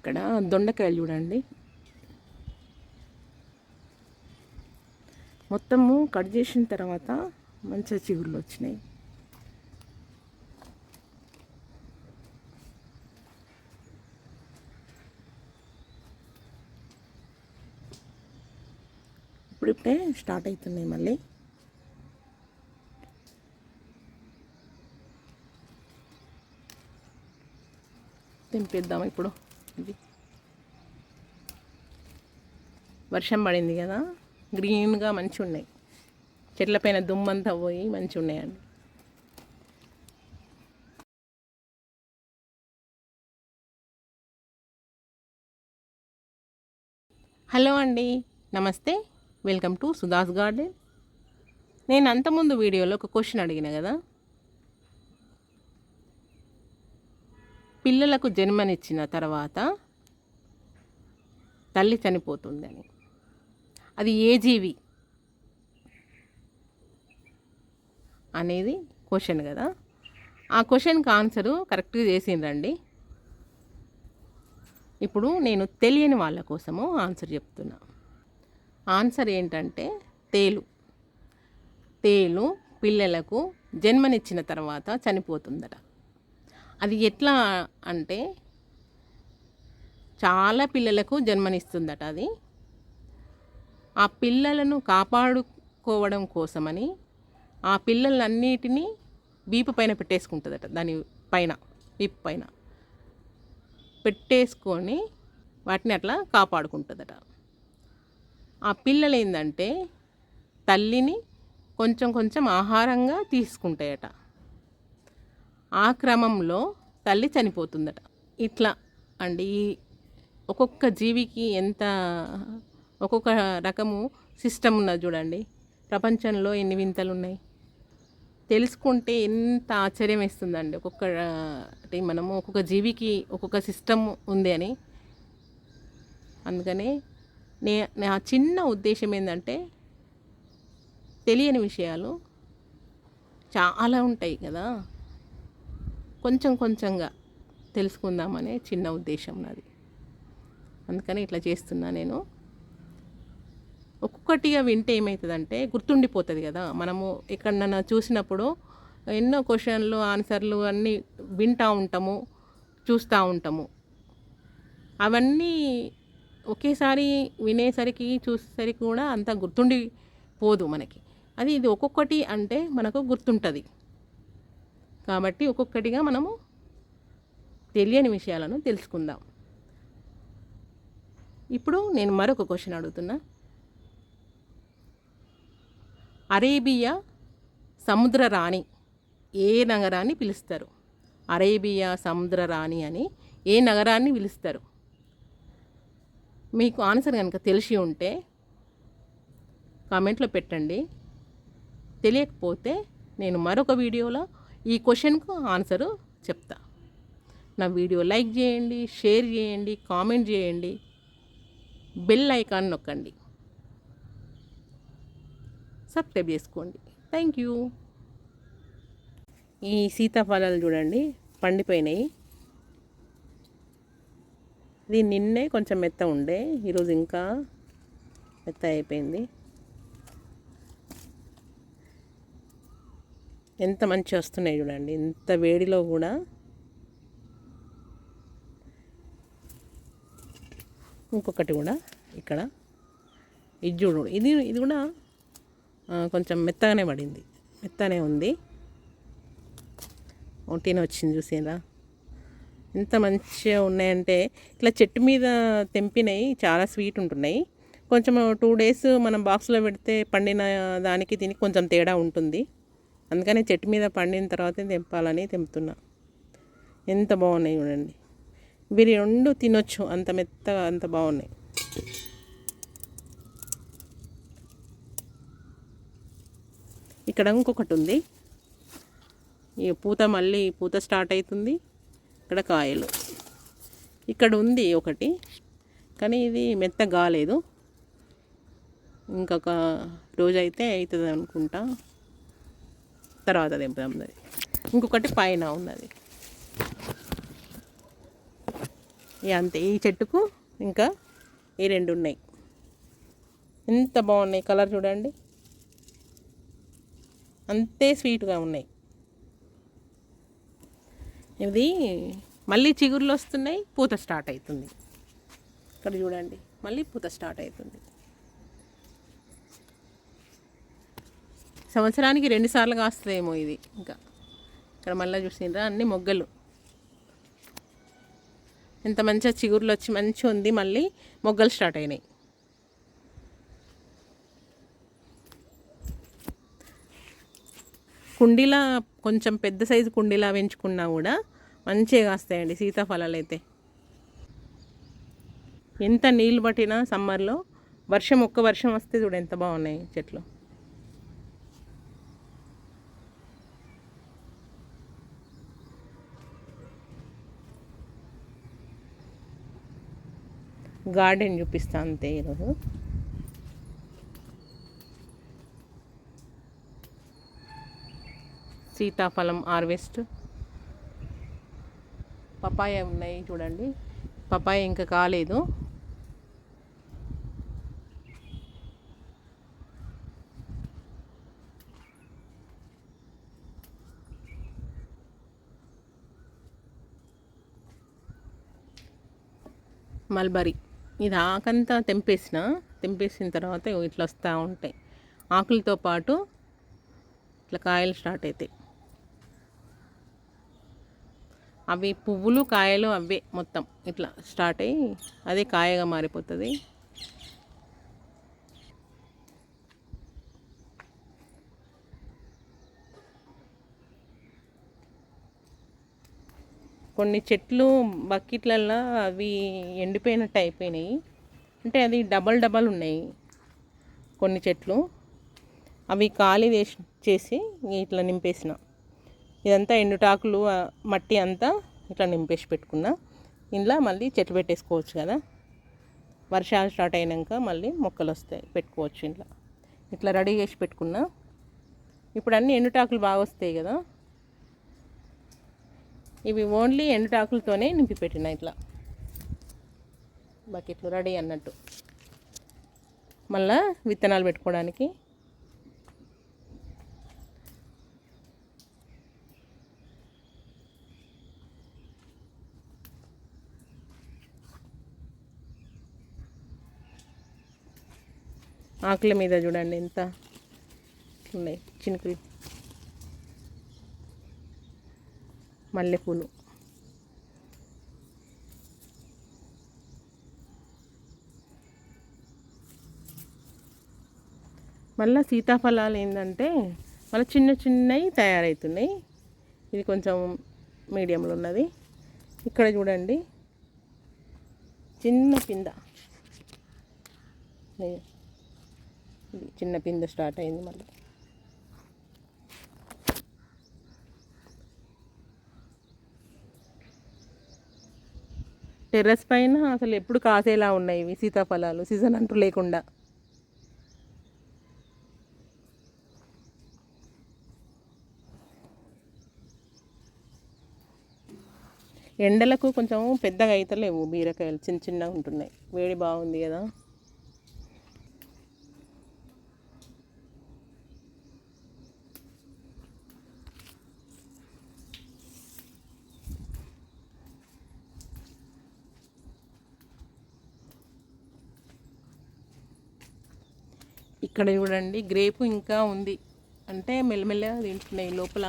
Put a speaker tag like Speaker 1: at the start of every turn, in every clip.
Speaker 1: ఇక్కడ దొండకాయలు చూడండి. మొత్తము కట్ చేసిన తర్వాత మంచిగా చిగుర్లు వచ్చినాయి. ఇప్పుడిప్పుడే స్టార్ట్ అవుతున్నాయి మళ్ళీ. తెంపేద్దాం ఇప్పుడు. ఇది. వర్షం పడింది కదా గ్రీన్గా మంచిగా ఉన్నాయి చెట్ల పైన దుమ్మంతా పోయి మంచిగా ఉన్నాయండి హలో అండి నమస్తే. Welcome to Sudha's garden. నేను అంతకుముందు వీడియోలో ఒక క్వశ్చన్ అడిగిన కదా పిల్లలకు జన్మనిచ్చిన తర్వాత తల్లి చనిపోతుందని. అది ఏ జీవి? అనేది క్వశ్చన్ కదా. ఆ క్వశ్చన్కి ఆన్సరు కరెక్ట్గా చేసిండ్రండి. ఇప్పుడు నేను తెలియని వాళ్ళ కోసము ఆన్సర్ చెప్తున్నా. ఆన్సర్ ఏంటంటే తేలు. తేలు పిల్లలకు జన్మనిచ్చిన తర్వాత చనిపోతుందట. అది ఎట్లా అంటే చాలా పిల్లలకు జన్మనిస్తుందట అది. ఆ పిల్లలను కాపాడుకోవడం కోసమని ఆ పిల్లలన్నిటినీ వీపు పైన పెట్టేసుకుంటుందట దాని పైన వీపు పైన. పెట్టేసుకొని వాటిని అట్లా కాపాడుకుంటుందట. ఆ పిల్లలు ఏంటంటే తల్లిని కొంచెం కొంచెం ఆహారంగా తీసుకుంటాయట. ఆ క్రమంలో తల్లి చనిపోతుందట. ఇట్లా అండి ఒక్కొక్క జీవికి ఎంత ఒక్కొక్క రకము సిస్టమ్ ఉన్నది చూడండి. ప్రపంచంలో ఎన్ని వింతలు ఉన్నాయి తెలుసుకుంటే ఎంత ఆశ్చర్యం వేస్తుందండి. ఒక్కొక్క అంటే మనము ఒక్కొక్క జీవికి ఒక్కొక్క సిస్టమ్ ఉంది అని. అందుకనే నే నా చిన్న ఉద్దేశం ఏంటంటే తెలియని విషయాలు చాలా ఉంటాయి కదా. కొంచెం కొంచెంగా తెలుసుకుందామనే చిన్న ఉద్దేశం నాది. అందుకని ఇట్లా చేస్తున్నా నేను. ఒక్కొక్కటిగా వింటే ఏమవుతుందంటే గుర్తుండిపోతుంది కదా. మనము ఎక్కడన్నా చూసినప్పుడు ఎన్నో క్వశ్చన్లు ఆన్సర్లు అన్నీ వింటూ ఉంటాము చూస్తూ ఉంటాము. అవన్నీ ఒకేసారి వినేసరికి చూసేసరికి కూడా అంత గుర్తుండి పోదు మనకి. అది ఇది ఒక్కొక్కటి అంటే మనకు గుర్తుంటుంది. కాబట్టి ఒక్కొక్కటిగా మనము తెలియని విషయాలను తెలుసుకుందాం. ఇప్పుడు నేను మరొక క్వశ్చన్ అడుగుతున్నా. అరేబియా సముద్ర రాణి ఏ నగరాన్ని పిలుస్తారు? అరేబియా సముద్ర రాణి అని ఏ నగరాన్ని పిలుస్తారు? మీకు ఆన్సర్ కనుక తెలిసి ఉంటే కామెంట్లో పెట్టండి. తెలియకపోతే నేను మరొక వీడియోలో ఈ క్వశ్చన్కు ఆన్సరు చెప్తా. నా వీడియో లైక్ చేయండి షేర్ చేయండి కామెంట్ చేయండి. బెల్ ఐకాన్ నొక్కండి. సబ్స్క్రైబ్ చేసుకోండి. Thank you. ఈ సీతాఫలాలు చూడండి పండిపోయినాయి. ఇది నిన్నే కొంచెం మెత్త ఉండే ఈరోజు ఇంకా మెత్త అయిపోయింది. ఎంత మంచి వస్తున్నాయి చూడండి. ఇంత వేడిలో కూడా ఇంకొకటి కూడా ఇక్కడ. ఇది చూడు ఇది ఇది కూడా కొంచెం మెత్తగానే పడింది. మెత్తనే ఉంది. ఒకటినే వచ్చింది చూసేలా ఎంత మంచిగా ఉన్నాయంటే ఇట్లా చెట్టు మీద తెంపినవి చాలా స్వీట్ ఉంటున్నాయి. కొంచెం టూ డేస్ మనం బాక్స్లో పెడితే పండిన దానికి దీనికి కొంచెం తేడా ఉంటుంది. అందుకని చెట్టు మీద పండిన తర్వాతే తెంపాలని తెంపుతున్నా. ఎంత బాగున్నాయి చూడండి. ఇవి రెండు తినొచ్చు అంత మెత్తగా అంత బాగున్నాయి. ఇక్కడ ఇంకొకటి ఉంది. ఈ పూత మళ్ళీ పూత స్టార్ట్ అవుతుంది. ఇక్కడ కాయలు. ఇక్కడ ఉంది ఒకటి కానీ ఇది మెత్త కాలేదు. ఇంకొక రోజు అయితే అవుతుంది అనుకుంటా. తర్వాత దింపుదాం అది ఇంకొకటి పైన ఉన్నది. ఇక అంతే ఈ చెట్టుకు ఇంకా ఈ రెండు ఉన్నాయి. ఎంత బాగున్నాయి కలర్ చూడండి. అంతే స్వీట్గా ఉన్నాయి. ఇది మళ్ళీ చిగురులు వస్తున్నాయి పూత స్టార్ట్ అవుతుంది. ఇక్కడ చూడండి మళ్ళీ పూత స్టార్ట్ అవుతుంది. సంవత్సరానికి రెండుసార్లు కాస్తుందేమో ఇది ఇంకా. ఇక్కడ మళ్ళీ చూసిండ్రా అన్ని మొగ్గలు. ఎంత మంచిగా చిగుర్లు వచ్చి మంచిగా ఉంది మళ్ళీ మొగ్గలు స్టార్ట్ అయినాయి. కుండీలా కొంచెం పెద్ద సైజు కుండీలా పెంచుకున్నా కూడా మంచిగా కాస్తాయండి సీతాఫలాలు అయితే. ఎంత నీళ్ళు పట్టినా సమ్మర్లో వర్షం ఒక్క వర్షం వస్తే చూడు ఎంత బాగున్నాయి చెట్లు. గార్డెన్ చూపిస్తా అంతే ఈరోజు. సీతాఫలం హార్వెస్ట్. పపాయ ఉన్నాయి చూడండి. పపాయ ఇంకా కాలేదు. మల్బరీ. ఇది ఆకంతా తెంపేసిన తెంపేసిన తర్వాత ఇట్లా వస్తూ ఉంటాయి. ఆకులతో పాటు ఇట్లా కాయలు స్టార్ట్ అవుతాయి అవి పువ్వులు కాయలు అవే మొత్తం ఇట్లా స్టార్ట్ అయ్యి అదే కాయగా మారిపోతుంది. కొన్ని చెట్లు బకెట్లల్లో అవి ఎండిపోయినట్టు అయిపోయినాయి. అంటే అది డబల్ డబల్ ఉన్నాయి కొన్ని చెట్లు. అవి ఖాళీ వేసి చేసి ఇట్లా నింపేసిన. ఇదంతా ఎండుటాకులు మట్టి అంతా ఇట్లా నింపేసి పెట్టుకున్నా. ఇంట్లో మళ్ళీ చెట్లు పెట్టేసుకోవచ్చు కదా. వర్షాలు స్టార్ట్ అయినాక మళ్ళీ మొక్కలు వస్తాయి పెట్టుకోవచ్చు ఇంట్లో. ఇట్లా రెడీ చేసి పెట్టుకున్నా. ఇప్పుడు అన్నీ ఎండుటాకులు బాగా వస్తాయి కదా. ఇవి ఓన్లీ ఎండుటాకులతోనే నింపి పెట్టిన ఇట్లా. బకెట్లు రెడీ అన్నట్టు. మళ్ళా విత్తనాలు పెట్టుకోవడానికి. ఆకుల మీద చూడండి ఎంత ఉన్నాయి. చినుకులు. మల్లెపూలు. మళ్ళీ సీతాఫలాలు ఏంటంటే మళ్ళీ చిన్న చిన్నవి తయారవుతున్నాయి ఇది కొంచెం మీడియంలో ఉన్నది. ఇక్కడ చూడండి. చిన్న పింద. ఇది చిన్న పింద స్టార్ట్ అయింది మళ్ళీ. టెర్రస్ పైన అసలు ఎప్పుడు కాసేలా ఉన్నాయి ఇవి సీతాఫలాలు సీజన్ అంటూ లేకుండా. ఎండలకు కొంచెం పెద్దగా అవుతలేవు బీరకాయలు చిన్న చిన్నగా ఉంటున్నాయి. వేడి బాగుంది కదా. ఇక్కడ చూడండి గ్రేపు ఇంకా ఉంది. అంటే మెల్లమెల్లగా తింటున్నాయి లోపల.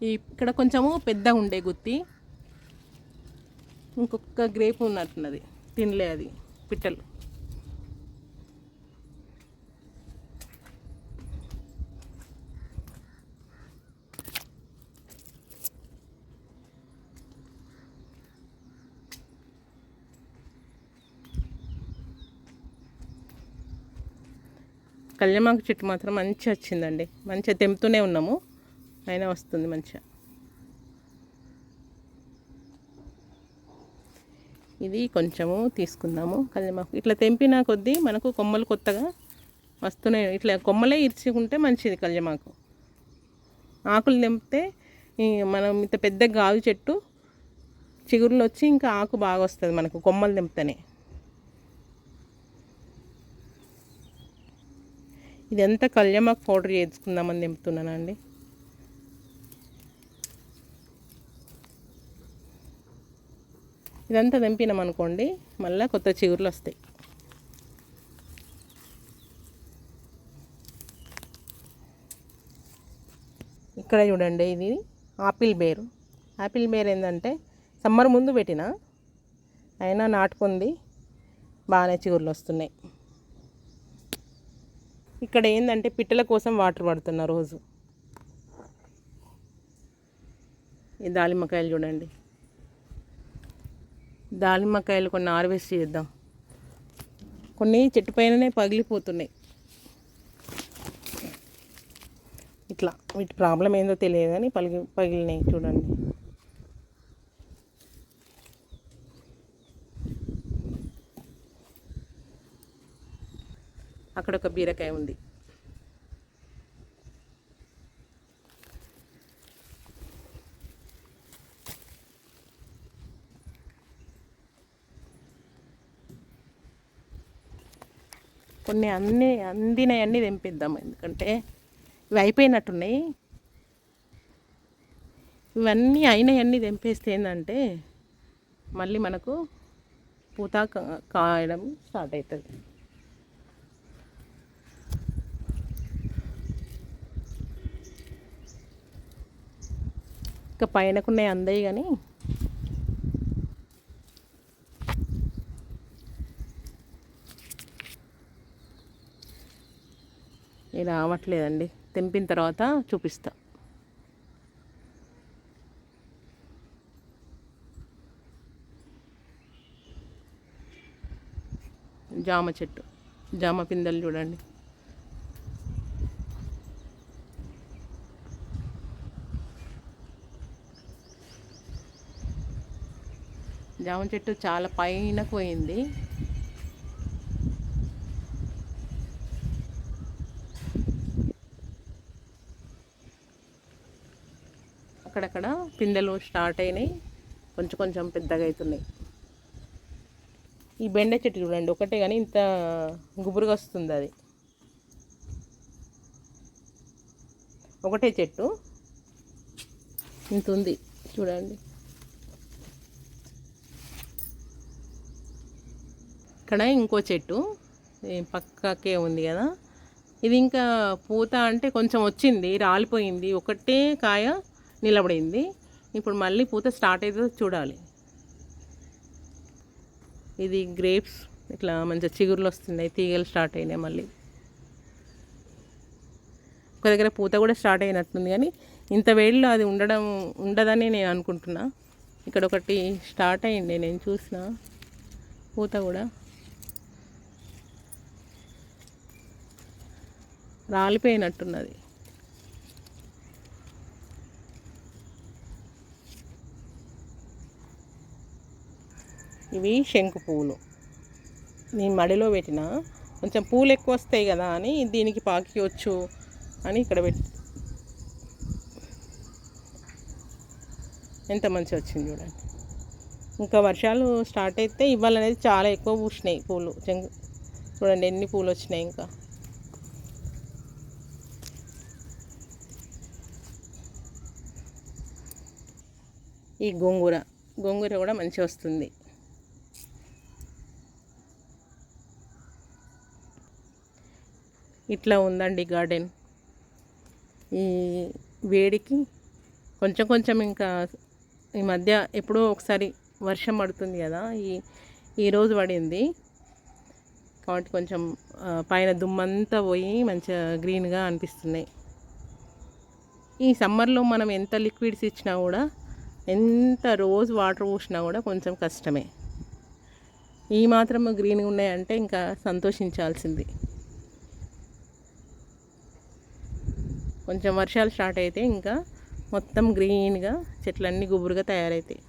Speaker 1: ఇక్కడ కొంచెము పెద్దగా ఉండే గుత్తి. ఇంకొక గ్రేప్ ఉన్నట్టున్నది. తినలే అది. పిట్టలు. కళ్యమాకు చెట్టు మాత్రం మంచిగా వచ్చిందండి. మంచిగా తెంపుతూనే ఉన్నాము. అయినా వస్తుంది మంచిగా. ఇది కొంచెము తీసుకుందాము. కళ్యమాకు ఇట్లా తెంపిన కొద్దీ మనకు కొమ్మలు కొత్తగా వస్తున్నాయి ఇట్లా కొమ్మలే ఇరుచుకుంటే మంచిది కళ్యమాకు. ఆకులు తెంపితే మనం ఇంత పెద్ద గాజు చెట్టు చిగురులు వచ్చి ఇంకా ఆకు బాగా వస్తుంది మనకు కొమ్మలు తెంపితేనే. ఇదంతా కళ్యామాకు పౌడర్ చేసుకుందామని తెంపుతున్నానండి. ఇదంతా తెంపినాం అనుకోండి మళ్ళీ కొత్త చిగురులు వస్తాయి. ఇక్కడ చూడండి ఇది ఆపిల్ బేరు. ఆపిల్ బేర్ ఏంటంటే సమ్మర్ ముందు పెట్టిన అయినా నాటుకుంది బాగానే చిగురులు వస్తున్నాయి. ఇక్కడ ఏంటంటే పిట్టల కోసం వాటర్ పడుతున్నా రోజు. ఈ దాలిమ్మకాయలు చూడండి. దాలిమ్మకాయలు కొన్ని హార్వెస్ట్ చేద్దాం. కొన్ని చెట్టు పైననే పగిలిపోతున్నాయి. ఇట్లా వీటి ప్రాబ్లం ఏందో తెలియదు కానీ పగిలి పగిలినాయి చూడండి. అక్కడ ఒక బీరకాయ ఉంది. కొన్ని అన్ని అందినవన్నీ తెంపిద్దాం. ఎందుకంటే ఇవి అయిపోయినట్టున్నాయి. ఇవన్నీ అయినవన్నీ తెంపేస్తే ఏంటంటే మళ్ళీ మనకు పూత కాయడం స్టార్ట్ అవుతుంది. ఇంకా పైనకున్నాయి అందయి కానీ. ఇది రావట్లేదండి. తెంపిన తర్వాత చూపిస్తా. జామ చెట్టు జామ పిందెలు చూడండి. జామ చెట్టు చాలా పైన పోయింది. అక్కడక్కడ పిందెలు స్టార్ట్ అయినాయి. కొంచెం కొంచెం పెద్దగా అవుతున్నాయి. ఈ బెండ చెట్టు చూడండి ఒకటే కానీ ఇంత గుబురుగా వస్తుంది అది. ఒకటే చెట్టు. ఇంత ఉంది. చూడండి. అక్కడ ఇంకో చెట్టు. పక్కకే ఉంది కదా. ఇది ఇంకా పూత అంటే కొంచెం వచ్చింది రాలిపోయింది. ఒకటే కాయ నిలబడింది. ఇప్పుడు మళ్ళీ పూత స్టార్ట్ అవుతుందో చూడాలి. ఇది గ్రేప్స్. ఇట్లా మంచిగా చిగురులు వస్తున్నాయి. తీగలు స్టార్ట్ అయినాయి మళ్ళీ. ఒక దగ్గర పూత కూడా స్టార్ట్ అయినట్టుంది కానీ ఇంత వేడిలో అది ఉండడం ఉండదని నేను అనుకుంటున్నా. ఇక్కడ ఒకటి స్టార్ట్ అయింది. నేను చూసిన పూత కూడా. రాలిపోయినట్టున్నది. ఇవి శంకు పువ్వులు నేను మడిలో పెట్టిన కొంచెం పూలు ఎక్కువ వస్తాయి కదా అని దీనికి పాకివచ్చు అని ఇక్కడ పెట్టి ఎంత మంచిగా వచ్చింది చూడండి. ఇంకా వర్షాలు స్టార్ట్ అయితే ఇవాళ అనేది చాలా ఎక్కువ పూసినాయి పూలు. చెంగు చూడండి ఎన్ని పూలు వచ్చినాయి ఇంకా. ఈ గోంగూర. గోంగూర కూడా మంచిగా వస్తుంది. ఇట్లా ఉందండి గార్డెన్. ఈ వేడికి కొంచెం కొంచెం ఇంకా ఈ మధ్య ఎప్పుడో ఒకసారి వర్షం పడుతుంది కదా ఈ ఈరోజు పడింది. కాబట్టి కొంచెం పైన దుమ్మంతా పోయి మంచిగా గ్రీన్గా అనిపిస్తున్నాయి. ఈ సమ్మర్లో మనం ఎంత లిక్విడ్స్ ఇచ్చినా కూడా ఎంత రోజు వాటర్ పోసినా కూడా కొంచెం కష్టమే. ఈ మాత్రం గ్రీన్గా ఉన్నాయంటే ఇంకా సంతోషించాల్సింది. కొంచెం వర్షాలు స్టార్ట్ అయితే ఇంకా మొత్తం గ్రీన్గా చెట్లన్నీ గుబురుగా తయారవుతాయి